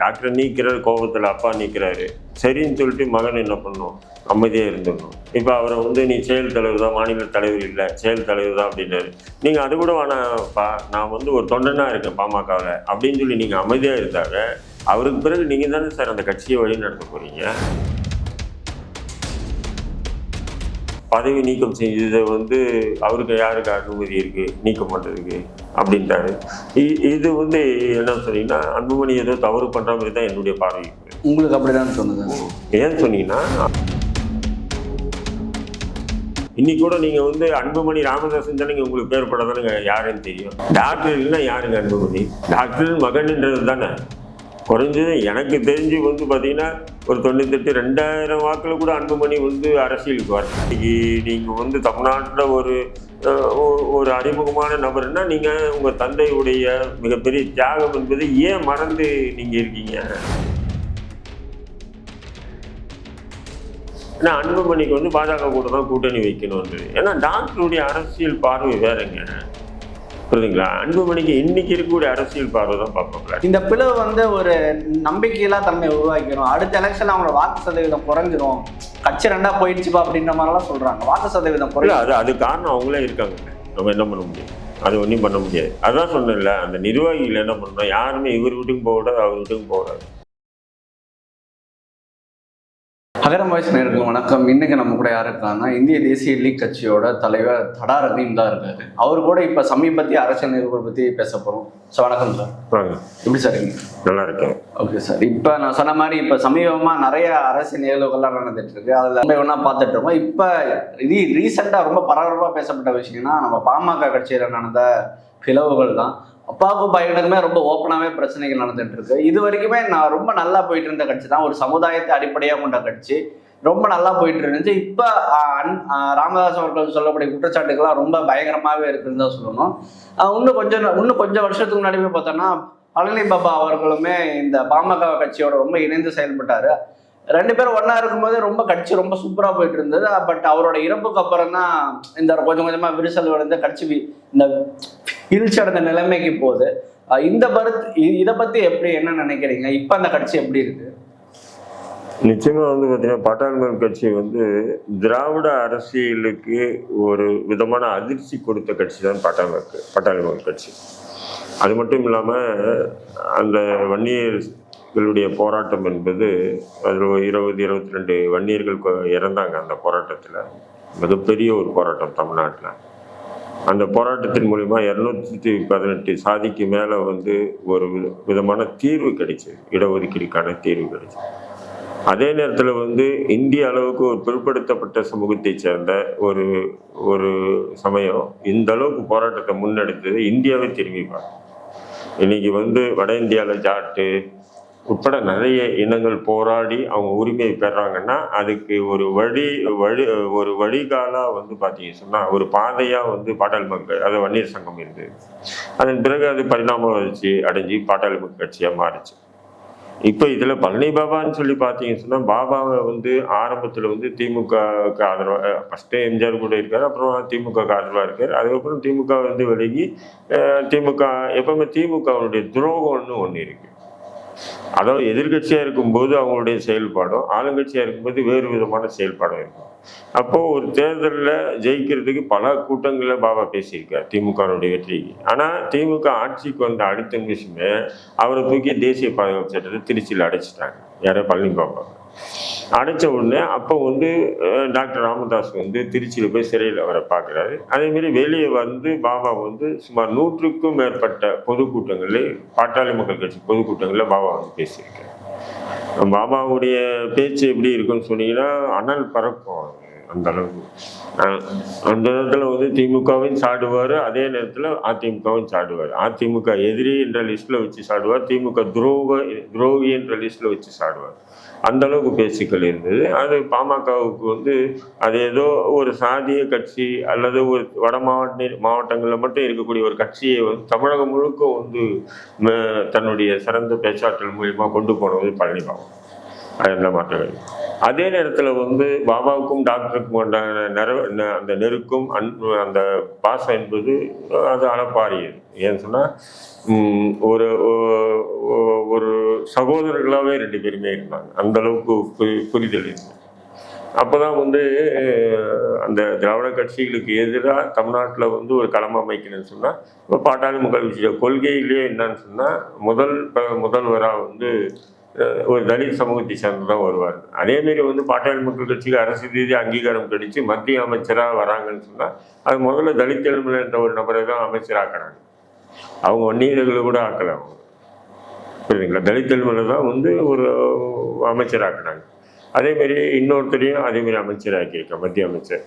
Doctor நீக்கிறார் கோபத்தில் அப்பா நீக்கிறாரு. சரின்னு சொல்லிட்டு மகன் என்ன பண்ணும்? அமைதியாக இருந்துடணும். இப்போ அவரை வந்து நீ செயல் தலைவர் தான் மாநில தலைவர் இல்லை செயல் தலைவர் தான் அப்படின்னாரு. நீங்கள் அது கூட வேணாம்ப்பா நான் வந்து ஒரு தொண்டனாக இருக்கேன் பாமகவில் அப்படின்னு சொல்லி நீங்கள் அமைதியாக இருந்தாங்க. அவருக்கு பிறகு நீங்கள் தானே சார் அந்த கட்சியை வழி நடத்த போகிறீங்க பதவி நீக்கம் செஞ்சதை வந்து அவருக்கு யாருக்கு அனுமதி இருக்கு? நீக்கம் பண்ணுறதுக்கு அப்படின்ட்டாரு இ- இது வந்து என்ன சொன்னீங்கன்னா அன்புமணி ஏதோ தவறு பண்ணுற மாதிரி தான் என்னுடைய பார்வை. உங்களுக்கு அப்படிதான் தோணுது ஏன் சொன்னீங்கன்னா இன்னைக்கு கூட நீங்க வந்து அன்புமணி ராமதாசன் தானே உங்களுக்கு பேர் படாதானுங்க யாருன்னு தெரியும். டாக்டர் இல்லைன்னா யாருங்க அன்புமணி? டாக்டர் மகன்ன்றது தானே. குறைஞ்சது எனக்கு தெரிஞ்சு வந்து பார்த்தீங்கன்னா ஒரு தொண்ணூத்தெட்டு ரெண்டாயிரம் வாக்கில் கூட அன்புமணி வந்து அரசியலுக்கு வர. இன்னைக்கு நீங்கள் வந்து தமிழ்நாட்டில் ஒரு ஒரு அறிமுகமான நபர்னா நீங்கள் உங்கள் தந்தையுடைய மிகப்பெரிய தியாகம் என்பது ஏன் மறந்து நீங்கள் இருக்கீங்க? ஏன்னா அன்புமணிக்கு வந்து பாஜக கூட தான் கூட்டணி வைக்கணும்ன்றது ஏன்னா டாக்டருடைய அரசியல் பார்வை வேறங்க. புரியுதுங்களா? அன்புமணிக்கு இன்னைக்கு இருக்கக்கூடிய அரசியல் பார்வை தான் பார்ப்பாங்களா இந்த பிளவு வந்து ஒரு நம்பிக்கையில்லா தன்மையை உருவாக்கிடும் அடுத்த எலெக்ஷன்ல அவங்களோட வாக்கு சதவீதம் குறைஞ்சிரும். கட்சி ரெண்டா போயிடுச்சுப்பா அப்படின்ற மாதிரிலாம் சொல்றாங்க. வாக்கு சதவீதம் குறையும் அது அது காரணம் அவங்களே இருக்காங்க. நம்ம என்ன பண்ண முடியும்? அது ஒன்றும் பண்ண முடியாது. அதான் சொன்னேன்ல அந்த நிர்வாகிகள் என்ன பண்ணணும்? யாருமே இவர் வீட்டுக்கும் போகக்கூடாது அவர் வீட்டுக்கும் போகக்கூடாது. அகரம் வாய்ஸ் நேருக்கு வணக்கம். இன்னைக்கு நம்ம கூட யார் இருக்காங்கன்னா இந்திய தேசிய லீக் கட்சியோட தலைவர் தடா ரஹீம் தான் இருக்காரு. அவர் கூட இப்ப சமீபத்திய அரசியல் நிகழ்வுகள் பத்தி பேச போறோம். சார் வணக்கம் சார். எப்படி சார் நல்லா இருக்கேன். Okay sir. இப்போ நான் சொன்ன மாதிரி இப்போ சமீபமாக நிறைய அரசியல் நிகழ்வுகள்லாம் நடந்துட்டு இருக்கு. அதில் ஒன்று பார்த்துட்டு இருக்கோம். இப்போ ரீ ரீசெண்டாக ரொம்ப பரபரப்பாக பேசப்பட்ட விஷயம்னா நம்ம பாமக கட்சியில் நடந்த பிளவுகள் தான் அப்பாவுக்கும் பையனுக்குமே ரொம்ப ஓப்பனாகவே பிரச்சனைகள் நடந்துட்டு இருக்கு இது வரைக்குமே நான் ரொம்ப நல்லா போயிட்டு இருந்த கட்சி தான். ஒரு சமுதாயத்தை அடிப்படையாக கொண்ட கட்சி. ரொம்ப நல்லா போயிட்டு இருந்துச்சு இப்போ ராமதாஸ் அவர்கள் சொல்லக்கூடிய குற்றச்சாட்டுகள்லாம் ரொம்ப பயங்கரமாகவே இருக்குன்னு தான் சொல்லணும். இன்னும் கொஞ்சம் இன்னும் கொஞ்சம் வருஷத்துக்கு முன்னாடி போய் பார்த்தோன்னா பழனி பாபா அவர்களுமே இந்த பாமக கட்சியோட ரொம்ப இணைந்து செயல்பட்டாரு. ரெண்டு பேரும் ஒண்ணா இருக்கும்போது ரொம்ப கட்சி ரொம்ப சூப்பரா போயிட்டு இருந்தது. பட் அவரோட இறப்புக்கு அப்புறம் தான் இந்த கொஞ்சம் கொஞ்சமா விரிசல் விழுந்து கட்சி இந்த வீழ்ச்சி அடைந்த நிலைமைக்கு போகுது. இந்த பருத் இதை பற்றி பத்தி எப்படி என்ன நினைக்கிறீங்க? இப்ப அந்த கட்சி எப்படி இருக்கு? நிச்சயமா வந்து பார்த்தீங்கன்னா பாட்டாளர் கட்சி வந்து திராவிட அரசியலுக்கு ஒரு விதமான அதிர்ச்சி கொடுத்த கட்சி தான் பாட்டாளர் பாட்டாளி கட்சி. அது மட்டும் இல்லாமல் அந்த வன்னியர் வன்னியர்களுடைய போராட்டம் என்பது அதில் இருபது இருபத்தி ரெண்டு வன்னியர்கள் இறந்தாங்க அந்த போராட்டத்தில். மிகப்பெரிய ஒரு போராட்டம் தமிழ்நாட்டில். அந்த போராட்டத்தின் மூலிமா இரநூத்தி பதினெட்டு சாதிக்கு மேலே வந்து ஒரு வித- விதமான தீர்வு கிடைச்சது. இடஒதுக்கீடுக்கான தீர்வு கிடைச்சது. அதே நேரத்தில் வந்து இந்திய அளவுக்கு ஒரு பிற்படுத்தப்பட்ட சமூகத்தை சேர்ந்த ஒரு ஒரு சமயம் இந்த அளவுக்கு போராட்டத்தை முன்னெடுத்தது இந்தியாவை திரும்பி பார்க்கும் இன்னைக்கு வந்து வட இந்தியாவில் ஜாட்டு உட்பட நிறைய இனங்கள் போராடி அவங்க உரிமையை பெறாங்கன்னா அதுக்கு ஒரு வழி வழி ஒரு வழிகாலாக வந்து பார்த்தீங்க சொன்னால் ஒரு பாதையாக வந்து பாட்டாளி மக்கள் அது வன்னியர் சங்கம் இருந்தது. அதன் பிறகு அது பரிணாம வளர்ச்சி அடைஞ்சு பாட்டாளி மக்கள் கட்சியாக மாறிச்சு. இப்போ இதில் பழனி பாபான்னு சொல்லி பார்த்தீங்கன்னு சொன்னால் பாபாவை வந்து ஆரம்பத்தில் வந்து திமுகவுக்கு ஆதரவாக ஃபஸ்ட்டு எம்ஜிஆர் கூட இருக்கார் அப்புறம் திமுகவுக்கு ஆதரவாக இருக்கார். அதுக்கப்புறம் திமுக வந்து விலகி திமுக எப்பவுமே திமுகவுடைய துரோகம்னு ஒன்று இருக்குது அதாவது எதிர்கட்சியாக இருக்கும்போது அவங்களுடைய செயல்பாடும் ஆளுங்கட்சியாக இருக்கும்போது வேறு விதமான செயல்பாடும் இருக்கும். அப்போது ஒரு தேர்தலில் ஜெயிக்கிறதுக்கு பல கூட்டங்களில் பாபா பேசியிருக்கார் திமுகவுடைய வெற்றிக்கு. ஆனால் திமுக ஆட்சிக்கு வந்த அடுத்த நிமிஷமே அவரை தூக்கி தேசிய பாதுகாப்பு சட்டத்தை திருச்சியில் அடைச்சிட்டாங்க. யாரோ பழனி பாபா அடைச்ச உடனே அப்போ வந்து டாக்டர் ராமதாஸ் வந்து திருச்சியில் போய் சிறையில் அவரை பார்க்குறாரு. அதேமாரி வெளியே வந்து பாபா வந்து சுமார் நூற்றுக்கும் மேற்பட்ட பொதுக்கூட்டங்களில் பாட்டாளி மக்கள் கட்சி பொதுக்கூட்டங்களில் பாபா வந்து பேசியிருக்காரு. பாபாவுடைய பேச்சு எப்படி இருக்குன்னு சொன்னீங்கன்னா அனல் பறக்கும் அந்த அளவுக்கு. அஹ், அந்த நேரத்தில் வந்து திமுகவும் சாடுவார் அதே நேரத்தில் அதிமுகவும் சாடுவார். அதிமுக எதிரி என்ற லிஸ்ட்டில் வச்சு சாடுவார் திமுக துரோக துரோகி என்ற லிஸ்ட்டில் வச்சு சாடுவார். அந்த அளவுக்கு பேச்சுக்கள் இருந்தது. அது பாமகவுக்கு வந்து அது ஏதோ ஒரு சாதிய கட்சி அல்லது ஒரு வட மாவட்ட மாவட்டங்களில் மட்டும் இருக்கக்கூடிய ஒரு கட்சியை வந்து தமிழகம் முழுக்க வந்து ம- தன்னுடைய சிறந்த பேச்சாற்றல் மூலியமாக கொண்டு போனது பழனி பாபா மாற்றங்கள் அதே நேரத்தில் வந்து பாபாவுக்கும் டாக்டருக்கும் உண்டான நிற ந- அந்த நெருக்கும் அன்பு அந்த பாசம் என்பது அது அளப்பாரியது ஏன்னு சொன்னால் ஒரு ஒரு சகோதரர்களாகவே ரெண்டு பேருமே இருந்தாங்க. அந்த அளவுக்கு புரிதல் இருந்தது அப்போதான் வந்து அந்த திராவிட கட்சிகளுக்கு எதிராக தமிழ்நாட்டில் வந்து ஒரு களம் அமைக்கணும்னு சொன்னால் இப்போ பாட்டாளி மக்கள் கட்சியோட கொள்கையிலேயே என்னன்னு சொன்னால் முதல் முதல்வராக வந்து ஒரு தலித் சமூகத்தை சேர்ந்து தான் வருவார் அதேமாரி வந்து பாட்டாளி மக்கள் கட்சிக்கு அரசு ரீதியாக அங்கீகாரம் கிடைச்சி மத்திய அமைச்சராக வராங்கன்னு சொன்னால் அது முதல்ல தலித் எழுமலை என்ற ஒரு நபரை தான் அமைச்சராக்கிறாங்க அவங்க வன்னியர்களை கூட ஆக்கலை அவங்க. புரியுதுங்களா? தலித் எழுமலை தான் வந்து ஒரு அமைச்சராக்குனாங்க அதேமாரி இன்னொருத்தரையும் அதேமாரி அமைச்சராக்கியிருக்கேன் மத்திய அமைச்சர்.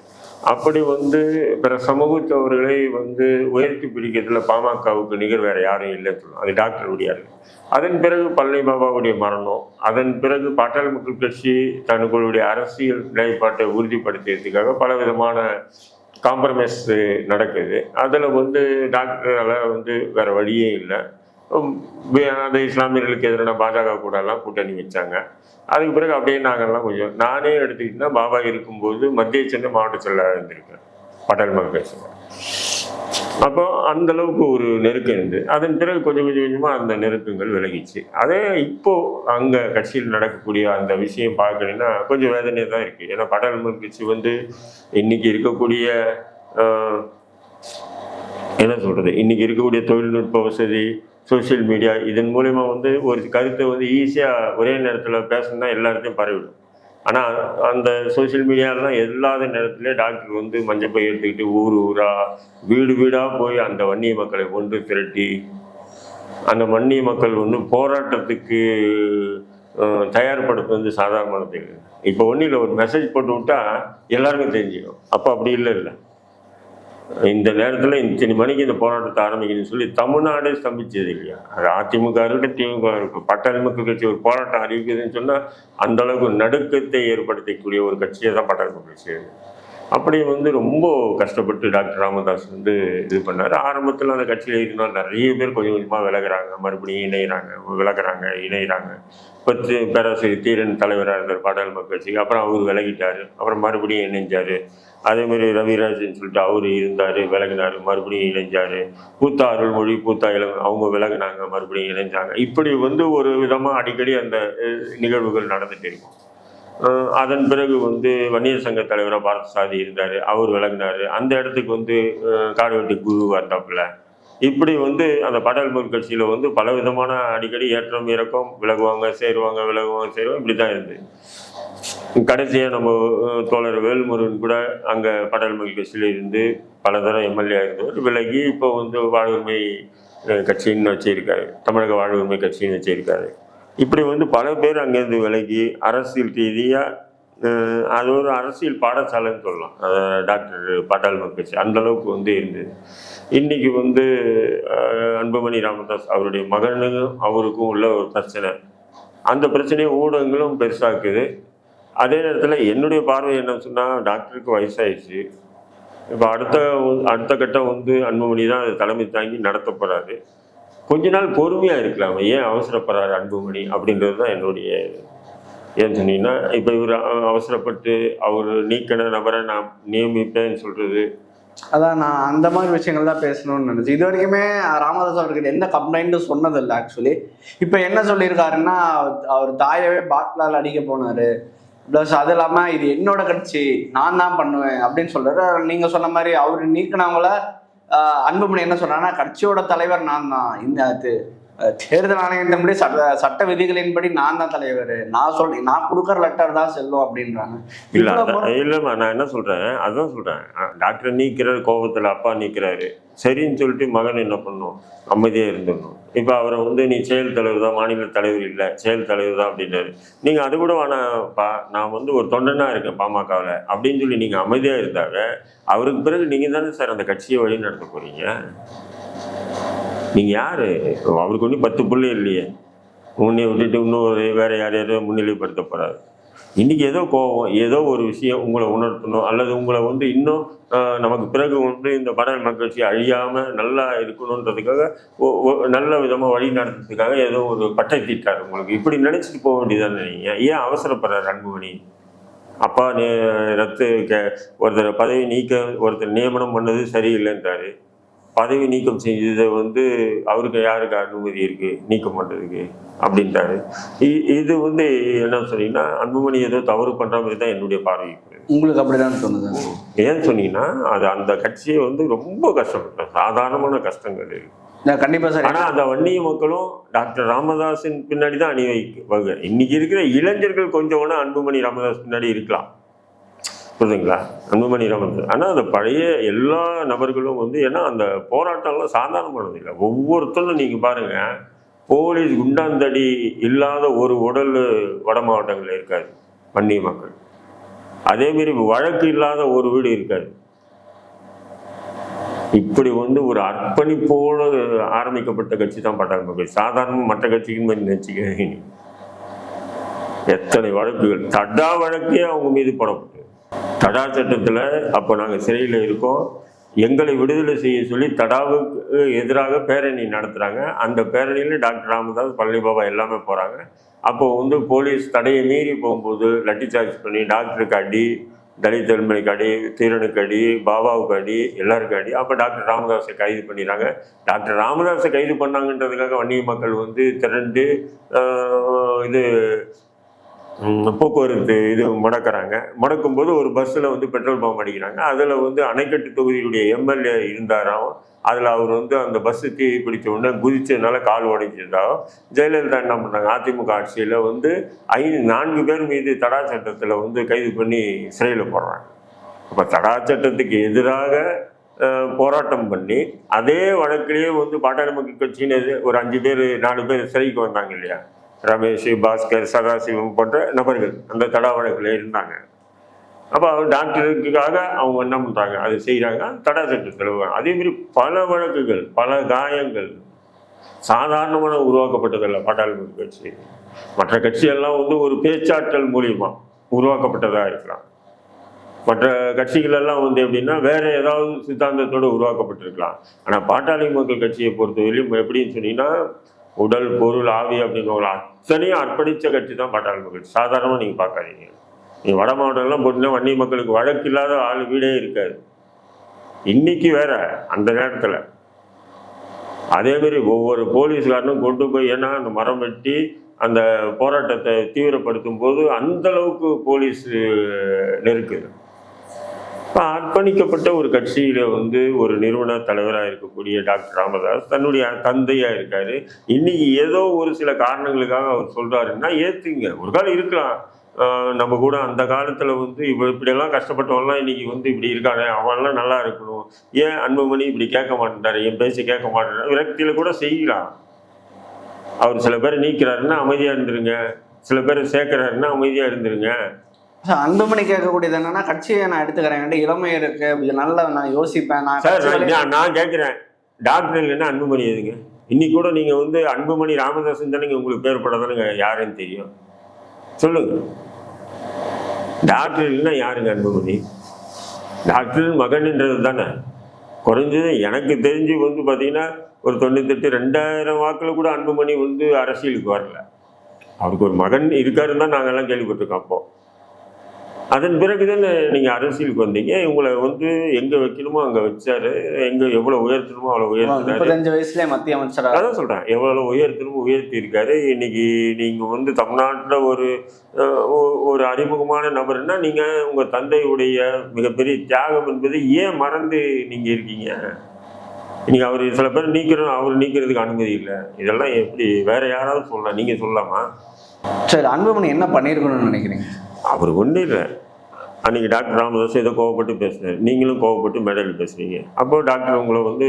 அப்படி வந்து பிற சமூகத்தவர்களை வந்து உயர்த்தி பிடிக்கிறதுல பாமகவுக்கு நிகர் வேற யாரும் இல்லைன்னு சொல்லலாம் அது டாக்டர் உடையாரு. அதன் பிறகு பழனி பாபாவுடைய மரணம். அதன் பிறகு பாட்டாளி மக்கள் கட்சி தனக்குடைய அரசியல் நிலைப்பாட்டை உறுதிப்படுத்தியதுக்காக பல விதமான காம்ப்ரமைஸ் நடக்குது. அதில் வந்து டாக்டரால் வந்து வேற வழியே இல்லை. அந்த இஸ்லாமியர்களுக்கு எதிரான பாஜக கூடலாம் கூட்டணி வச்சாங்க. அதுக்கு பிறகு அப்படியே நாங்கள்லாம் கொஞ்சம் நானே எடுத்துக்கிட்டா பாபா இருக்கும்போது மத்திய சென்னை மாவட்ட செயலாளர் இருந்திருக்கேன். பட்டல் மக்கள் அப்போ அந்த அளவுக்கு ஒரு நெருக்கம் இருந்து அதன் பிறகு கொஞ்சம் கொஞ்சம் கொஞ்சமாக அந்த நெருக்கங்கள் விலகிச்சு. அதே இப்போ அங்கே கட்சியில் நடக்கக்கூடிய அந்த விஷயம் பார்க்கணுன்னா கொஞ்சம் வேதனையாக தான் இருக்குது ஏன்னா பட்டல் மக்கள் கட்சி வந்து இன்னைக்கு இருக்கக்கூடிய என்ன சொல்கிறது இன்றைக்கி இருக்கக்கூடிய தொழில்நுட்ப வசதி சோஷியல் மீடியா இதன் மூலிமா வந்து ஒரு கருத்தை வந்து ஈஸியாக ஒரே நேரத்தில் பேசணும்னா எல்லா இடத்தையும் பரவிடும். ஆனால் அந்த சோஷியல் மீடியாலாம் எல்லாத நேரத்துல டாக்டர் வந்து மஞ்சள் பை எடுத்துக்கிட்டு ஊர் ஊராக வீடு வீடாக போய் அந்த வன்னிய மக்களை ஒன்று திரட்டி அந்த வன்னிய மக்கள் வந்து போராட்டத்துக்கு தயார்படுத்து தயார்படுத்துறது வந்து சாதாரணமானது இப்போ ஒன்றும் ஒரு மெசேஜ் போட்டு விட்டா எல்லாருக்கும் தெரிஞ்சிடும். அப்போ அப்படி இல்லை இல்லை. இந்த நேரத்தில் இத்தனை மணிக்கு இந்த போராட்டத்தை ஆரம்பிக்கணும்னு சொல்லி தமிழ்நாடே ஸ்தம்பிச்சது இல்லையா? அது அதிமுக இருக்கட்டும் திமுக இருக்கும் பட்டாளிமக்கள் கட்சி ஒரு போராட்டம் அறிவிக்குதுன்னு சொன்னால் அந்த அளவுக்கு நடுக்கத்தை ஏற்படுத்தக்கூடிய ஒரு கட்சியை தான் பட்டாளிமக்கள் கட்சி அப்படி வந்து ரொம்ப கஷ்டப்பட்டு டாக்டர் ராமதாஸ் வந்து இது பண்ணார். ஆரம்பத்தில் அந்த கட்சியில் இருந்தால் நிறைய பேர் கொஞ்சம் கொஞ்சமாக விலகிறாங்க. மறுபடியும் இணைகிறாங்க விலகிறாங்க இணைகிறாங்க இப்போ பேராசிரியர் தீரன் தலைவராக இருந்தார் பாடல் மக்கள் அப்புறம் அவர் விலகிட்டார். அப்புறம் மறுபடியும் இணைஞ்சார். அதேமாரி ரவிராஜன் சொல்லிட்டு அவர் இருந்தார் விலகினார் மறுபடியும் இணைஞ்சார். பூத்தா அருள்மொழி பூத்தா இளம் அவங்க விலகினாங்க மறுபடியும் இணைஞ்சாங்க. இப்படி வந்து ஒரு விதமாக அடிக்கடி அந்த நிகழ்வுகள் நடந்துகிட்டு இருக்கும். அதன் பிறகு வந்து வன்னியர் சங்க தலைவராக பாரத சாதி இருந்தார் அவர் விளங்கினார். அந்த இடத்துக்கு வந்து காடுவெட்டி குரு வந்தாப்புல. இப்படி வந்து அந்த பாட்டாளி மக்கள் கட்சியில் வந்து பல விதமான அடிக்கடி ஏற்றம் இறக்கம் விலகுவாங்க சேருவாங்க விலகுவாங்க சேருவாங்க இப்படி தான் இருந்தது கடைசியாக நம்ம தோழர் வேல்முருகன் கூட அங்கே பாட்டாளி மக்கள் கட்சியில் இருந்து பல தரம் எம்எல்ஏ இருந்தவர் விலகி இப்போ வந்து வாழ்வுரிமை கட்சின்னு வச்சுருக்காரு. தமிழக வாழ்வுரிமை கட்சின்னு வச்சுருக்காரு. இப்படி வந்து பல பேர் அங்கேருந்து விலகி அரசியல் ரீதியாக அது ஒரு அரசியல் பாடசாலைன்னு சொல்லலாம். டாக்டர் பட்டால் மக்கள் அந்த அளவுக்கு வந்து இருந்தது இன்னைக்கு வந்து அன்புமணி ராமதாஸ் அவருடைய மகனுக்கும் அவருக்கும் உள்ள ஒரு பிரச்சனை. அந்த பிரச்சனையை ஊடகங்களும் பெருசாக்குது. அதே நேரத்தில் என்னுடைய பார்வை என்ன சொன்னால் டாக்டருக்கு வயசாயிடுச்சு. இப்போ அடுத்த அடுத்த கட்டம் வந்து அன்புமணி தான் அது தலைமை தாங்கி நடத்த போகிறாரு கொஞ்ச நாள் பொறுமையாக இருக்கலாம். ஏன் அவசரப்படுறாரு அன்புமணி அப்படின்றது தான் என்னுடைய ஏன்னு சொன்னீங்கன்னா இப்போ இவர் அவசரப்பட்டு அவர் நீக்கின நபரை நான் நியமிப்பேன்னு சொல்கிறது அதான் நான் அந்த மாதிரி விஷயங்கள் தான் பேசணும்னு நினச்சி இது வரைக்குமே ராமதாஸ் அவர்கிட்ட எந்த கம்ப்ளைண்ட்டும் சொன்னதில்லை ஆக்சுவலி இப்போ என்ன சொல்லியிருக்காருன்னா அவர் தாயவே பாட்லால் அடிக்க போனார். ப்ளஸ் அது இல்லாமல் இது என்னோட கட்சி நான் தான் பண்ணுவேன் அப்படின்னு சொல்கிறார் நீங்கள் சொன்ன மாதிரி அவர் நீக்கினவங்கள அன்புமணி என்ன சொல்றாருன்னா கட்சியோட தலைவர் நான் தான் இந்த தேர்தல் ஆணையத்தின்படி சட்ட சட்ட விதிகளின்படி நான் தான் தலைவர். நான் சொல் நான் கொடுக்குற லெட்டர் தான் செல்லும் அப்படின்றாங்க. இல்லை இல்லைம்மா நான் என்ன சொல்கிறேன் அதுதான் சொல்கிறேன் டாக்டர் நீக்கிறார் கோபத்தில் அப்பா நீக்கிறாரு. சரின்னு சொல்லிட்டு மகன் என்ன பண்ணும்? அமைதியாக இருந்துடணும். இப்போ அவரை வந்து நீ செயல் தலைவர் தான் மாநில தலைவர் இல்லை. செயல் தலைவர் தான் அப்படின்னாரு. நீங்கள் அது கூட வேணாம்ப்பா நான் வந்து ஒரு தொண்டனாக இருக்கேன் பாமகவில் அப்படின்னு சொல்லி நீங்கள் அமைதியாக இருந்தாங்க அவருக்கு பிறகு நீங்கள் தானே சார் அந்த கட்சியை வழி நடத்த போகிறீங்க நீங்கள் யார்? அவருக்கு ஒன்றும் பத்து பிள்ளை இல்லையே. உன்னை விட்டுட்டு இன்னும் ஒரு வேற யாரையாவது முன்னிலைப்படுத்த போகிறாரு இன்றைக்கி ஏதோ கோவம் ஏதோ ஒரு விஷயம் உங்களை உணர்த்தணும் அல்லது உங்களை வந்து இன்னும் நமக்கு பிறகு வந்து இந்த பட மகிழ்ச்சி அழியாமல் நல்லா இருக்கணுன்றதுக்காக நல்ல விதமாக வழி நடத்துறதுக்காக ஏதோ ஒரு பட்டை தீட்டார் உங்களுக்கு. இப்படி நினச்சிட்டு போக வேண்டியதானே நீங்கள் ஏன் அவசரப்படுறாரு அன்புமணி? அப்பா நே ரத்து கே ஒருத்தர் பதவி நீக்க ஒருத்தர் நியமனம் பண்ணது சரியில்லைன்றாரு. பதவி நீக்கம் செஞ்சதை வந்து அவருக்கு யாருக்கு அனுமதி இருக்கு? நீக்கம் பண்ணுறதுக்கு அப்படின்ட்டாரு இ- இது வந்து என்ன சொன்னீங்கன்னா அன்புமணி ஏதோ தவறு பண்ற மாதிரி தான் என்னுடைய பார்வை. உங்களுக்கு அப்படிதான் தோணுது ஏன் சொன்னீங்கன்னா அது அந்த கட்சியை வந்து ரொம்ப கஷ்டப்பட்டோம் சாதாரணமான கஷ்டங்கள் இருக்கு கண்டிப்பா சார். ஆனா அந்த வன்னிய மக்களும் டாக்டர் ராமதாஸின் பின்னாடி தான் அணி வைக்க இன்னைக்கு இருக்கிற இளைஞர்கள் கொஞ்சம் வேணா அன்புமணி ராமதாஸ் பின்னாடி இருக்கலாம். புரியுதுங்களா அன்புமணி ராமன். ஆனால் அந்த பழைய எல்லா நபர்களும் வந்து ஏன்னா அந்த போராட்டம்லாம் சாதாரணமானது இல்லை. ஒவ்வொருத்தரும் நீங்கள் பாருங்கள் போலீஸ் குண்டாந்தடி இல்லாத ஒரு உடல் வட மாவட்டங்களில் இருக்காது வன்னிய மக்கள். அதேமாரி வழக்கு இல்லாத ஒரு வீடு இருக்காது. இப்படி வந்து ஒரு அர்ப்பணிப்போடு ஆரம்பிக்கப்பட்ட கட்சி தான் பட்டாங்க மக்கள். சாதாரண மற்ற கட்சிக்கு மாதிரி எத்தனை வழக்குகள் தடா வழக்கே அவங்க மீது படம் தடா சட்டத்தில் அப்போ நாங்கள் சிறையில் இருக்கோம். எங்களை விடுதலை செய்ய சொல்லி தடாவுக்கு எதிராக பேரணி நடத்துகிறாங்க அந்த பேரணியில் டாக்டர் ராமதாஸ் பழனி பாபா எல்லாமே போகிறாங்க அப்போ வந்து போலீஸ் தடையை மீறி போகும்போது லட்டி சார்ஜ் பண்ணி டாக்டருக்கு அடி தலித் தன்மைக்கு அடி தீரனுக்கு அடி பாபாவுக்கு அடி எல்லாருக்கும் அடி. அப்போ டாக்டர் ராமதாஸை கைது பண்ணிடுறாங்க. டாக்டர் ராமதாஸை கைது பண்ணாங்கன்றதுக்காக வன்னிய மக்கள் வந்து திரண்டு இது போக்குவரத்து இது முடக்கிறாங்க. முடக்கும்போது ஒரு பஸ்ஸில் வந்து பெட்ரோல் பம்ப் அடிக்கிறாங்க. அதில் வந்து அணைக்கட்டு தொகுதியுடைய எம்எல்ஏ இருந்தாராம். அதில் அவர் வந்து அந்த பஸ்ஸு தீ பிடிச்ச உடனே குதிச்சதுனால கால் உடைச்சிருந்தாலும் ஜெயலலிதா என்ன பண்ணாங்க? அதிமுக ஆட்சியில் வந்து ஐந்து நான்கு பேர் மீது தடா சட்டத்தில் வந்து கைது பண்ணி சிறையில் போடுறாங்க. அப்போ தடா சட்டத்துக்கு எதிராக போராட்டம் பண்ணி அதே வழக்கிலேயே வந்து பாட்டாளி மக்கள் கட்சியினர் ஒரு அஞ்சு பேர் நாலு பேர் சிறைக்கு வந்தாங்க இல்லையா? ரமேஷ் பாஸ்கர் சதாசிவம் போன்ற நபர்கள் அந்த தடா வழக்கில் இருந்தாங்க. அப்போ அவர் டாக்டருக்காக அவங்க என்ன பண்ணுறாங்க அது செய்கிறாங்க தடா சட்டத்தில் அதே அதேமாரி பல வழக்குகள் பல காயங்கள் சாதாரணமான உருவாக்கப்பட்டதல்ல பாட்டாளி மக்கள் கட்சி. மற்ற கட்சியெல்லாம் வந்து ஒரு பேச்சாற்றல் மூலியமா உருவாக்கப்பட்டதாக இருக்கலாம். மற்ற கட்சிகள் எல்லாம் வந்து எப்படின்னா வேறு ஏதாவது சித்தாந்தத்தோடு உருவாக்கப்பட்டிருக்கலாம். ஆனால் பாட்டாளி மக்கள் கட்சியை பொறுத்தவரையிலும் எப்படின்னு சொன்னீங்கன்னா உடல் பொருள் ஆவி அப்படிங்கிறவங்கள அத்தனையும் அர்ப்பணித்த கட்சி தான் பாட்டாளி மக்கள். சாதாரணமாக நீங்கள் பார்க்காதீங்க. நீங்கள் வட மாவட்டம்லாம் போட்டீங்கன்னா வன்னி மக்களுக்கு வழக்கு இல்லாத ஆள் வீடே இருக்காது. இன்னைக்கு வேற அந்த நேரத்தில். அதேமாரி ஒவ்வொரு போலீஸ்காரனும் கொண்டு போய் ஏன்னா அந்த மரம் வெட்டி அந்த போராட்டத்தை தீவிரப்படுத்தும் போது அந்த அளவுக்கு போலீஸ் நெருக்குது. இப்போ அர்ப்பணிக்கப்பட்ட ஒரு கட்சியில் வந்து ஒரு நிறுவன தலைவராக இருக்கக்கூடிய டாக்டர் ராமதாஸ் தன்னுடைய தந்தையாக இருக்கார். இன்னைக்கு ஏதோ ஒரு சில காரணங்களுக்காக அவர் சொல்கிறாருன்னா ஏற்றுங்க ஒரு காலம் இருக்கலாம். நம்ம கூட அந்த காலத்தில் வந்து இப்போ இப்படியெல்லாம் கஷ்டப்பட்டவன்லாம் இன்றைக்கி வந்து இப்படி இருக்கானே. அவன்லாம் நல்லா இருக்கணும். ஏன் அன்புமணி இப்படி கேட்க மாட்டேன்றாரு? என் பேசி கேட்க மாட்டேன் விரக்தியில் கூட செய்யலாம். அவர் சில பேர் நீக்கிறாருன்னா அமைதியாக இருந்துருங்க. சில பேர் சேர்க்குறாருன்னா அமைதியாக இருந்துருங்க. சார் அன்புமணி கேட்கக்கூடியது என்னன்னா கட்சியை நான் எடுத்துக்கிறேன். என்கிட்ட இளமை இருக்கு. நல்லா நான் யோசிப்பேன். நான் சார் நான் கேட்குறேன். டாக்டர் இல்லைன்னா அன்புமணி எதுங்க? இன்னைக்கு கூட நீங்க வந்து அன்புமணி ராமதாசன் தானேங்க உங்களுக்கு பேர் படாதானுங்க யாருன்னு தெரியும். சொல்லுங்க. டாக்டர் இல்லைன்னா யாருங்க அன்புமணி? டாக்டர் மகன்ன்றது தானே. குறைஞ்சது எனக்கு தெரிஞ்சு வந்து பார்த்தீங்கன்னா ஒரு தொண்ணூத்தெட்டு ரெண்டாயிரம் வாக்கில் கூட அன்புமணி வந்து அரசியலுக்கு வரல. அவருக்கு ஒரு மகன் இருக்காருன்னு தான் நாங்கெல்லாம் கேள்விப்பட்டிருக்கோம் அப்போ. அதன் பிறகு தானே நீங்கள் அரசியலுக்கு வந்தீங்க. உங்களை வந்து எங்கே வைக்கணுமோ அங்கே வச்சாரு. எங்கே எவ்வளோ உயர்த்தணுமோ அவ்வளோ உயர்த்தினாரு வயசுலயே மத்திய அமைச்சரா? அதான் சொல்கிறேன் எவ்வளோ உயர்த்தணுமோ உயர்த்தி இருக்காரு இன்னைக்கு நீங்கள் வந்து தமிழ்நாட்டில் ஒரு ஒரு அறிமுகமான நபர்னா நீங்கள் உங்கள் தந்தையுடைய மிகப்பெரிய தியாகம் என்பது ஏன் மறந்து நீங்கள் இருக்கீங்க? இன்னைக்கு அவர் சில பேர் நீக்கிறோம் அவர் நீக்கிறதுக்கு அனுமதி இல்லை. இதெல்லாம் எப்படி வேற யாராவது சொல்லலாம். நீங்கள் சொல்லலாமா? சரி அன்புமணி என்ன பண்ணியிருக்கணும்னு நினைக்கிறீங்க? அவர் ஒன்றும் இல்லை. அன்னைக்கு டாக்டர் ராமதாஸ் ஏதோ கோவப்பட்டு பேசினார். நீங்களும் கோவப்பட்டு மேடையில் பேசுகிறீங்க அப்போ டாக்டர் உங்களை வந்து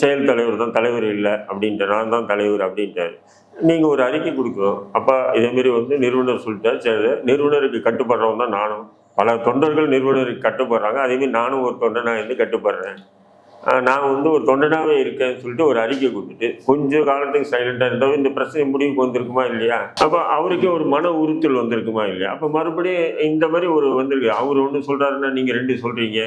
செயல் தலைவர் தான் தலைவர் இல்லை அப்படின்ட்டு நான் தான் தலைவர் அப்படின்ட்டார். நீங்கள் ஒரு அறிக்கை கொடுக்கணும். அப்போ இதேமாரி வந்து நிறுவனர் சொல்லிட்டார். சரி நிறுவனருக்கு கட்டுப்படுறவங்க தான் நானும். பல தொண்டர்கள் நிறுவனருக்கு கட்டுப்படுறாங்க. அதேமாரி நானும் ஒரு தொண்டை நான் வந்து கட்டுப்படுறேன். நான் வந்து ஒரு தொண்டனாகவே இருக்கேன்னு சொல்லிட்டு ஒரு அறிக்கை கொடுத்துட்டு கொஞ்சம் காலத்துக்கு சைலண்டாக இருந்தாலும் இந்த பிரச்சனை முடிவுக்கு வந்திருக்குமா இல்லையா? அப்போ அவருக்கே ஒரு மன உறுத்தல் வந்திருக்குமா இல்லையா? அப்போ மறுபடியும் இந்த மாதிரி ஒரு வந்திருக்கு. அவர் ஒன்று சொல்கிறாருன்னா நீங்கள் ரெண்டு சொல்கிறீங்க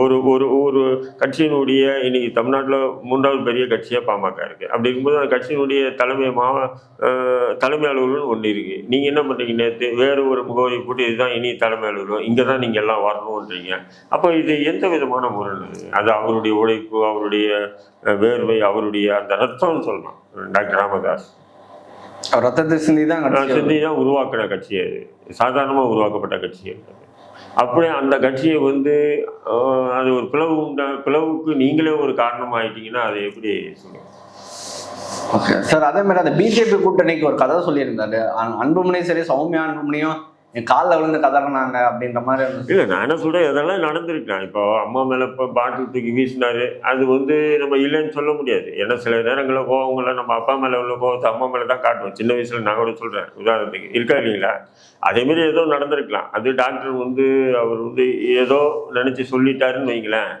ஒரு ஒரு ஒரு கட்சியினுடைய இன்னைக்கு தமிழ்நாட்டில் மூன்றாவது பெரிய கட்சியாக பாமக இருக்கு. அப்படி இருக்கும்போது அந்த கட்சியினுடைய தலைமை மாவ தலைமை அலுவலகம் ஒன்று இருக்கு. நீங்க என்ன பண்றீங்க நேற்று வேற ஒரு முகவரி போட்டு இதுதான் இனி தலைமை அலுவலகம் இங்கே தான் நீங்க எல்லாம் வரணுன்றீங்க அப்போ இது எந்த விதமான முரண்? அது அவருடைய உழைப்பு அவருடைய வேர்வை அவருடைய அந்த ரத்தம்னு சொல்லலாம். டாக்டர் ராமதாஸ். ரத்தத்தை சிந்தி தான் சிந்தி தான் உருவாக்கின கட்சி அது. சாதாரணமாக உருவாக்கப்பட்ட கட்சி அது. அப்படியே அந்த கட்சியை வந்து அது ஒரு பிளவு உண்டா பிளவுக்கு நீங்களே ஒரு காரணமாக ஆயிட்டீங்கன்னா அதை எப்படி சொல்லுங்க ஓகே சார் அதே மாதிரி அந்த பிஜேபி கூட்டணிக்கு ஒரு கதை சொல்லியிருந்தாரு. அன்புமணியும் சரி சௌமியா அன்புமணியும் என் காலில் விழுந்து கதறினாங்க அப்படின்ற மாதிரி இருந்துச்சு. இல்லை நான் என்ன சொல்கிறேன் இதெல்லாம் நடந்திருக்கலாம் இப்போ அம்மா மேலே இப்போ பாட்டில் தூக்கி வீசினாரு. அது வந்து நம்ம இல்லைன்னு சொல்ல முடியாது. ஏன்னா சில நேரங்களில் கோவங்களை நம்ம அப்பா மேலே உள்ள கோவத்தை அம்மா மேலே தான் காட்டுவோம். சின்ன வயசில் நான் கூட சொல்கிறேன் உதாரணத்துக்கு இருக்கா இல்லைங்களா? அதேமாரி ஏதோ நடந்திருக்கலாம். அது டாக்டர் வந்து அவர் வந்து ஏதோ நினச்சி சொல்லிட்டாருன்னு வைங்களேன்.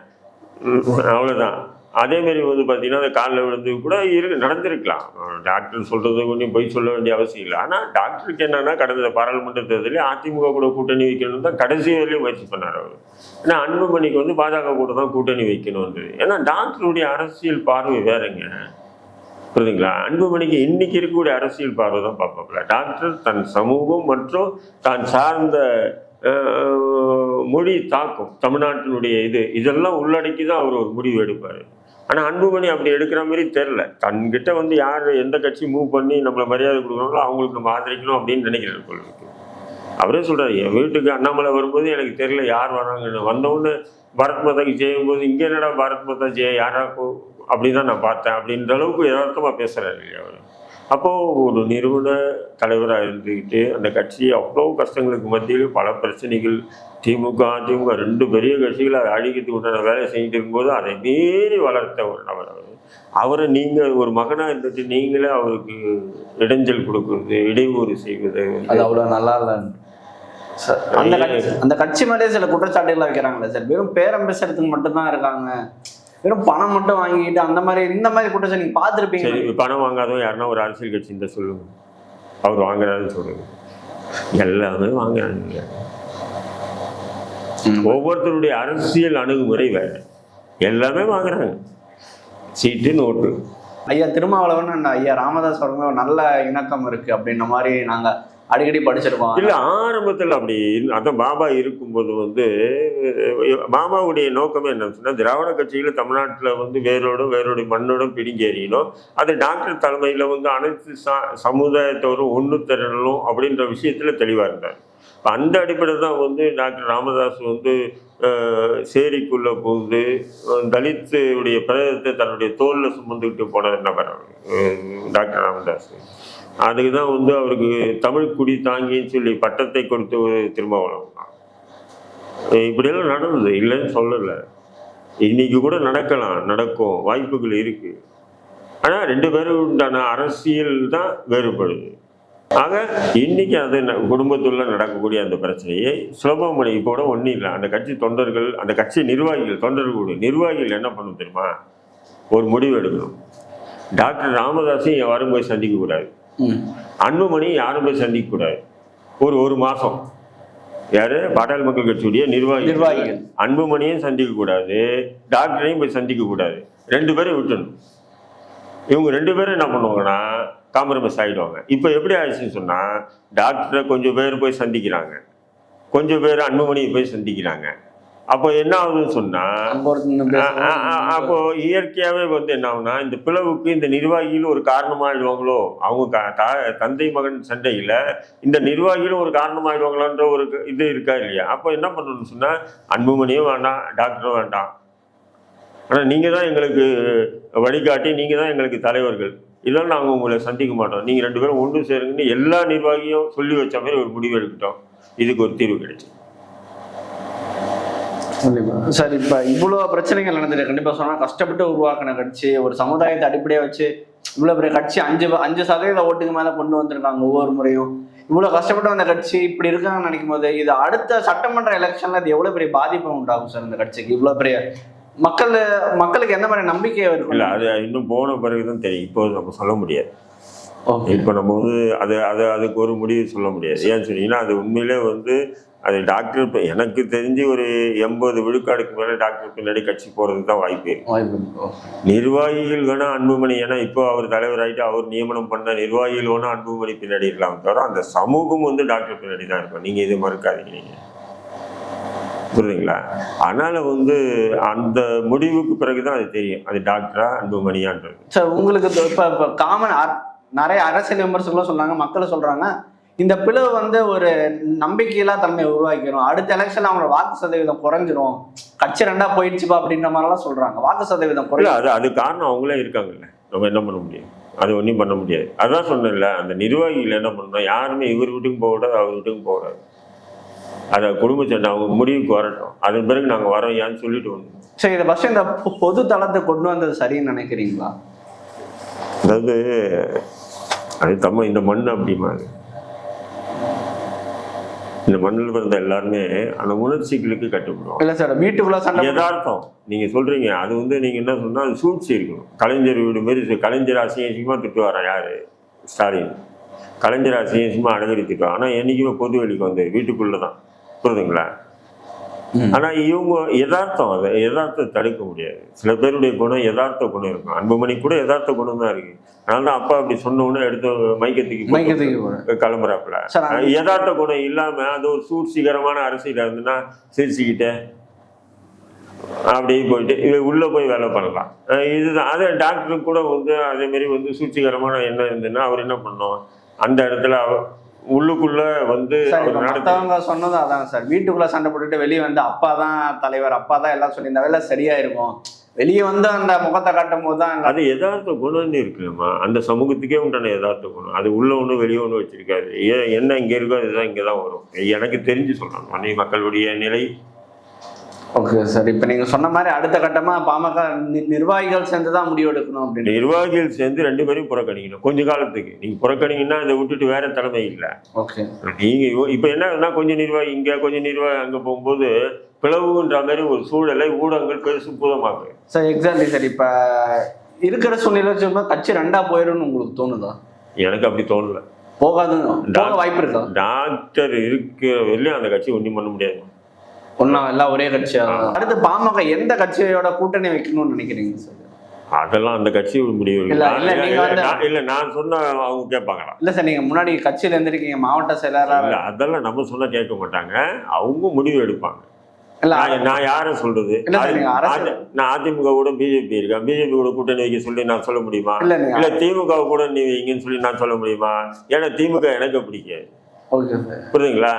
அவ்வளோதான் அதேமாரி அதே மாதிரி வந்து பார்த்தீங்கன்னா அந்த காலில் விழுந்து கூட இரு நடந்திருக்கலாம். டாக்டர் சொல்கிறது கொஞ்சம் போய் சொல்ல வேண்டிய அவசியம் இல்லை. ஆனால் டாக்டருக்கு என்னென்னா கடந்த பாராளுமன்ற தேர்தலில் அதிமுக கூட கூட்டணி வைக்கணும் தான் கடைசி வரையிலும் முயற்சி பண்ணார் அவர். ஏன்னா அன்புமணிக்கு வந்து பாஜக கூட தான் கூட்டணி வைக்கணும்ன்றது ஏன்னா டாக்டருடைய அரசியல் பார்வை வேறுங்க. புரியுதுங்களா? அன்புமணிக்கு இன்னைக்கு இருக்கக்கூடிய அரசியல் பார்வை தான் பார்ப்பாப்ல டாக்டர் தன் சமூகம் மற்றும் தான் சார்ந்த மொழி தாக்கம் தமிழ்நாட்டினுடைய இது இதெல்லாம் உள்ளடக்கி தான் அவர் ஒரு முடிவு எடுப்பார். ஆனால் அன்புமணி அப்படி எடுக்கிற மாதிரி தெரில தன்கிட்ட வந்து யார் எந்த கட்சி மூவ் பண்ணி நம்மளை மரியாதை கொடுக்குறாங்களோ அவங்களுக்கு நம்ம ஆதரிக்கணும் அப்படின்னு நினைக்கிறேன் போல அவரே சொல்கிறார் என் வீட்டுக்கு அண்ணாமலை வரும்போது எனக்கு தெரியல யார் வராங்கன்னு வந்தவுடனே பாரத் மாதாக்கு செய்யும்போது இங்கே என்னடா பாரத் மாதா ஜெய யாராக்கும் அப்படின்னு அப்படிதான் நான் பார்த்தேன். அப்படின்ற அளவுக்கு யதார்த்தமாக பேசுகிறாரு இல்லையா அவர். அப்போது ஒரு நிறுவன தலைவராக இருந்துக்கிட்டு அந்த கட்சி அவ்வளோ கஷ்டங்களுக்கு மத்தியில் பல பிரச்சனைகள் திமுக அதிமுக ரெண்டு பெரிய கட்சிகளை அதை அழிக்கிறதுக்கு உண்டான வேலை செஞ்சுட்டு இருக்கும்போது அதை மீறி வளர்த்த ஒரு நபர் அவர். அவரை நீங்கள் ஒரு மகனாக இருந்துட்டு நீங்களே அவருக்கு இடைஞ்சல் கொடுக்குறது இடையூறு செய்வது. அது அவ்வளவு நல்லா இல்லைன்னு. அந்த கட்சி அந்த கட்சி மேலே சில குற்றச்சாட்டுகள் வைக்கிறாங்களே சார்? வெறும் பேரம் பேசுறதுக்கு மட்டும்தான் இருக்காங்க. வெறும் பணம் மட்டும் வாங்கிட்டு அந்த மாதிரி இந்த மாதிரி குற்றச்சாட்டு நீங்க பார்த்துருப்பீங்க. பணம் வாங்காதவன் யாருன்னா ஒரு அரசியல் கட்சி இந்த சொல்லுங்க. அவர் வாங்குறாருன்னு சொல்லுங்க. எல்லாமே வாங்குறாங்க. ஒவ்வொருத்தருடைய அரசியல் அணுகுமுறை வேற. எல்லாமே வாங்குறாங்க. சீட்டு நோட்டு. ஐயா திருமாவளவன் அண்ட் ஐயா ராமதாஸ் ஒரு நல்ல இணக்கம் இருக்கு அப்படின்ற மாதிரி நாங்க அடிக்கடி படிச்சிருப்பான். இல்ல ஆரம்பத்தில் அப்படி இல்ல. அதான் பாபா இருக்கும்போது வந்து பாபாவுடைய நோக்கமே என்ன சொன்னா திராவிட கட்சியில் தமிழ்நாட்டில் வந்து வேரோடும் வேரோட மண்ணோடும் பிடிங்கேறியணும் அது டாக்டர் தலைமையில் வந்து அனைத்து சா சமுதாயத்தோரும் ஒன்று திரளணும் அப்படின்ற விஷயத்துல தெளிவா இருந்தார். இப்போ அந்த அடிப்படையில் தான் வந்து டாக்டர் ராமதாஸ் வந்து சேரிக்குள்ளே சேரிக்குள்ள புகுந்து தலித்துடைய பிரதத்தை தன்னுடைய தோல்ல சுமந்துக்கிட்டு போன நபர் டாக்டர் ராமதாஸ் அதுக்கு தான் வந்து அவருக்கு தமிழ் குடி தாங்கின்னு சொல்லி பட்டத்தை கொடுத்து ஒரு இப்படியெல்லாம் நடந்தது. இல்லைன்னு சொல்லலை. இன்னைக்கு கூட நடக்கலாம். நடக்கும். வாய்ப்புகள் இருக்கு. ஆனால் ரெண்டு பேரும் உண்டான அரசியல் தான் வேறுபடுது. ஆக இன்னைக்கு அது ந- குடும்பத்துள்ள நடக்கக்கூடிய அந்த பிரச்சனையை சுலபமணி கூட ஒன்றும் இல்லை. அந்த கட்சி தொண்டர்கள் அந்த கட்சி நிர்வாகிகள் தொண்டர்கள் நிர்வாகிகள் என்ன பண்ணும் தெரியுமா? ஒரு முடிவு எடுக்கணும். டாக்டர் ராமதாஸையும் என் போய் சந்திக்கக்கூடாது அன்புமணி யாரும் போய் சந்திக்க கூடாது ஒரு ஒரு மாசம். யாரு? பாட்டாளி மக்கள் கட்சியுடைய நிர்வாகி நிர்வாகிகள். அன்புமணியும் சந்திக்க கூடாது டாக்டரையும் போய் சந்திக்க கூடாது ரெண்டு பேரும் விட்டுணும். இவங்க ரெண்டு பேரும் என்ன பண்ணுவாங்கன்னா காம்ப்ரமைஸ் ஆகிடுவாங்க இப்போ எப்படி ஆயிடுச்சுன்னு சொன்னா டாக்டரை கொஞ்சம் பேர் போய் சந்திக்கிறாங்க. கொஞ்சம் பேர் அன்புமணியை போய் சந்திக்கிறாங்க. அப்போ என்ன ஆகுதுன்னு சொன்னா அங்க ஒருத்தன் ஆ, ஆ, ஆ, அப்போ இயற்கையாவே வந்து என்ன ஆகும்னா இந்த பிளவுக்கு இந்த நிர்வாகிகள் ஒரு காரணமாயிடுவாங்களோ? அவங்க தந்தை மகன் சண்டையில இந்த நிர்வாகிகளும் ஒரு காரணமாயிடுவாங்களான்ற ஒரு இது இருக்கா இல்லையா? அப்போ என்ன பண்ணணும்னு சொன்னா அன்புமணியும் வேண்டாம் டாக்டரும் வேண்டாம். ஆனா நீங்க தான் எங்களுக்கு வழிகாட்டி நீங்க தான் எங்களுக்கு தலைவர்கள். இதெல்லாம் நாங்கள் உங்களை சந்திக்க மாட்டோம். நீங்க ரெண்டு பேரும் ஒன்று சேருங்கன்னு எல்லா நிர்வாகியும் சொல்லி வச்ச மாதிரி ஒரு முடிவு எடுக்கட்டும் இதுக்கு ஒரு தீர்வு கிடைச்சு சார் இப்ப இவ்வளவு பிரச்சனைகள் நடந்துட்டு கண்டிப்பா சொன்னா கஷ்டப்பட்டு உருவாக்கின கட்சி ஒரு சமுதாயத்தை அடிப்படையா வச்சு இவ்வளவு பெரிய கட்சி அஞ்சு அஞ்சு சதவீத ஓட்டுக்கு மேல கொண்டு வந்திருக்காங்க ஒவ்வொரு முறையும். இவ்வளவு கஷ்டப்பட்டு வந்த கட்சி இப்படி இருக்காங்கன்னு நினைக்கும் போது இது அடுத்த சட்டமன்ற எலெக்ஷன்ல அது எவ்வளவு பெரிய பாதிப்பு உண்டாகும் சார் இந்த கட்சிக்கு? இவ்வளவு பெரிய மக்கள் மக்களுக்கு எந்த மாதிரி நம்பிக்கை இல்லை இருக்கும் அது இன்னும் போன பிறகுதான் தெரியும். இப்போ நம்ம சொல்ல முடியாது. ஓகே. இப்போ நம்ம வந்து அது அது அதுக்கு ஒரு முடிவு சொல்ல முடியாது. ஏன்னு சொன்னீங்கன்னா அது உண்மையிலே வந்து அது டாக்டர் இப்போ எனக்கு தெரிஞ்சு ஒரு எண்பது விழுக்காடுக்கு மேலே டாக்டர் பின்னாடி கட்சி போகிறதுக்கு தான் வாய்ப்பு நிர்வாகிகள் வேணா அன்புமணி ஏன்னா இப்போ அவர் தலைவராயிட்டு அவர் நியமனம் பண்ண நிர்வாகிகள் வேணா அன்புமணி பின்னாடி இருக்கலாம் தவிர அந்த சமூகம் வந்து டாக்டர் பின்னாடி தான் இருக்கும். நீங்கள் இதை மறுக்காதீங்க நீங்கள் புரியுதுங்களா? அதனால வந்து அந்த முடிவுக்கு பிறகுதான் அது தெரியும். அது டாக்டரா அன்புமணியான்றது. சார் உங்களுக்கு இப்ப இப்ப காமன் நிறைய அரசியல் விமர்சகர்களும் சொன்னாங்க மக்களும் சொல்றாங்க இந்த பிளவு வந்து ஒரு நம்பிக்கையில்லா தன்மையை உருவாக்கிடும் அடுத்த எலெக்ஷன்ல அவங்களோட வாக்கு சதவீதம் குறைஞ்சிரும். கட்சி ரெண்டா போயிடுச்சுப்பா அப்படின்ற மாதிரிலாம் சொல்றாங்க. வாக்கு சதவீதம் குறையும் அது அது காரணம் அவங்களே இருக்காங்கல்ல. நம்ம என்ன பண்ண முடியும்? அது ஒன்றும் பண்ண முடியாது. அதான் சொன்னேன்ல அந்த நிர்வாகிகள் என்ன பண்ணணும்? யாருமே இவர் வீட்டுக்கும் போகக்கூடாது அவர் வீட்டுக்கும் போகக்கூடாது. அதை குடும்ப சண்டை அவங்க முடிவுக்கு வரட்டும். அதன் பிறகு நாங்கள் வரோம் ஏன்னு சொல்லிட்டு வந்தோம். சரி இதை ஃபர்ஸ்ட் இந்த பொது தளத்தை கொண்டு வந்தது சரின்னு நினைக்கிறீங்களா? அதாவது அது தம்ம இந்த மண் அப்படிமா அது. இந்த மண்ணில் பிறந்த எல்லாருமே அந்த உணர்ச்சிகளுக்கு கட்டுப்படுவோம் இல்ல சார் வீட்டுக்குள்ள சண்டை யதார்த்தம். நீங்க சொல்றீங்க. அது வந்து நீங்க என்ன சொன்னா அது சூழ்ச்சி இருக்கணும் கலைஞர் வீடு மாரி இது கலைஞர் அசிங்கமா திட்டு வரான் யாரு? ஸ்டாலின். கலைஞர் அசிங்கமா அடங்கடி திட்டுவான் ஆனா என்னைக்குமே பொது வெளிக்கு வந்து வீட்டுக்குள்ள தான் புரியுதுங்களா. ஆனா இவங்க யதார்த்தம் அதை. யதார்த்தத்தை தடுக்க முடியாது. சில பேருடைய குணம் யதார்த்த குணம் இருக்கும். அன்புமணி கூட யதார்த்த குணம் தான் இருக்கு. அதனால தான் அப்பா அப்படி சொன்ன உடனே எடுத்து மைக்கத்துக்கு மைக்கத்துக்கு கிளம்புறாப்புல. யதார்த்த குணம் இல்லாம அது ஒரு சூழ்ச்சிகரமான அரசியல் இருந்துன்னா சிரிச்சுக்கிட்டே அப்படியே போயிட்டு இது உள்ள போய் வேலை பண்ணலாம். இதுதான். அதே டாக்டர் கூட வந்து அதே மாதிரி வந்து சூழ்ச்சிகரமான என்ன இருந்ததுன்னா அவர் என்ன பண்ணோம்? அந்த இடத்துல உள்ளுக்குள்ள வந்து மத்தவங்க சொன்னதும் அதான் சார். வீட்டுக்குள்ள சண்டை போட்டுட்டு வெளியே வந்து அப்பா தான் தலைவர் அப்பா தான் எல்லாம் சொல்லியிருந்தா எல்லாம் சரியா இருக்கும் வெளியே வந்து அந்த முகத்தை காட்டும் போது தான் அது யதார்த்த குணம்னு இருக்குல்லம்மா அந்த சமூகத்துக்கே உண்டான யதார்த்த குணம். அது உள்ள ஒன்று வெளியே ஒன்று வச்சிருக்காது ஏன் என்ன இங்கே இருக்கோ அதுதான் இங்கே தான் வரும். எனக்கு தெரிஞ்சு சொல்லணும் மனைவி மக்களுடைய நிலை ஓகே சார் இப்போ நீங்க சொன்ன மாதிரி அடுத்த கட்டமா பாமக நிர்வாகிகள் சேர்ந்து தான் முடிவு எடுக்கணும் அப்படின்னு. நிர்வாகிகள் சேர்ந்து ரெண்டு பேரையும் புறக்கணிக்கணும். கொஞ்ச காலத்துக்கு. நீங்க புறக்கணிங்கன்னா அதை விட்டுட்டு வேற தலைமை இல்லை. ஓகே நீங்க யோ- இப்ப என்ன கொஞ்சம் நிர்வாகி இங்க கொஞ்சம் நிர்வாகி அங்க போகும்போது பிளவுன்ற மாதிரி ஒரு சூழலை ஊடகங்கள் பெருசு பூதமாக்கு சார் எக்ஸாக்ட்லி சார் இப்போ இருக்கிற சூழ்நிலை வச்சுக்கோங்க கட்சி ரெண்டா போயிடும்னு உங்களுக்கு தோணுதா? எனக்கு அப்படி தோணல. போகாதுன்னு போக வாய்ப்பு இருக்கா? டாக்டர் இருக்கிற வரையிலும் அந்த கட்சி ஒன்றும் பண்ண முடியாது. ஒன்றா எல்லாம் ஒரே கட்சியா? அடுத்து பாமக எந்த கட்சியோட கூட்டணி வைக்கணும்னு நினைக்கிறீங்க சார் அதெல்லாம் அந்த கட்சி முடிவு. இல்ல, இல்ல, நான் இல்ல நான் சொன்னா அவங்க கேட்பாங்களா? இல்ல சார் நீங்க முன்னாடி கட்சியில இருந்திருக்கீங்க மாவட்ட செயலரா இல்ல அதெல்லாம் நம்ம சொன்னா கேட்க மாட்டாங்க. அவங்க முடிவு எடுப்பாங்க. இல்ல நான் நான் யாரை சொல்றது? நான் அதிமுக கூட பிஜேபி இருக்கேன் பிஜேபி கூட கூட்டணி வைக்க சொல்லி நான் சொல்ல முடியுமா? இல்ல திமுக கூட நீ வைங்கன்னு சொல்லி நான் சொல்ல முடியுமா? ஏன்னா திமுக எனக்கு பிடிக்காது. புரியுதுங்களா?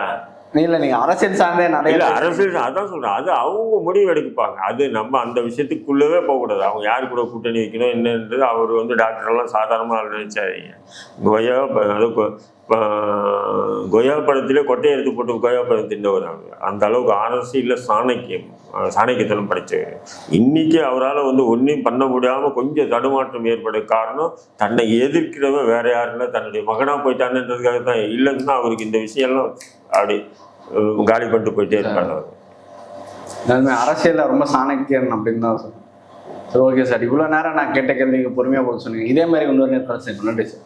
இல்ல நீங்க அரசியல் சார்ந்தே நிறைய இல்ல அரசியல் அதான் சொல்றேன். அது அவங்க முடிவு எடுப்பாங்க அது நம்ம அந்த விஷயத்துக்குள்ளவே போகக்கூடாது. அவங்க யாரு கூட கூட்டணி வைக்கணும் என்னன்றது அவர் வந்து டாக்டர் எல்லாம் சாதாரணமா நினைச்சாதீங்க. கொய்யா ப- இப்போ கொ- கொய்யா கொட்டையை எடுத்து போட்டு கொய்யா பழம் தின்னவர் அந்த அளவுக்கு அரசியல்ல சாணக்கியம் சாணக்கியத்தனம் படிச்சவர். இன்னைக்கு அவரால் வந்து ஒன்றையும் பண்ண முடியாமல் கொஞ்சம் தடுமாற்றம் ஏற்பட காரணம் தன்னை எதிர்க்கிறவன் வேற யாரும் இல்லை. தன்னுடைய மகனாக போயிட்டான்றதுக்காக தான் இல்லைன்னா அவருக்கு இந்த விஷயம்லாம் அப்படி காலி பண்ணிட்டு போயிட்டே இருக்காரு அவர். எல்லாருமே ரொம்ப சாணக்கியன் அப்படின்னு தான் சார் சரி ஓகே சார். இவ்வளோ நேரம் நான் கேட்ட கேள்விக்கு பொறுமையாக போட சொன்னீங்க. இதே மாதிரி இன்னொரு நேரம் நன்றி சார்.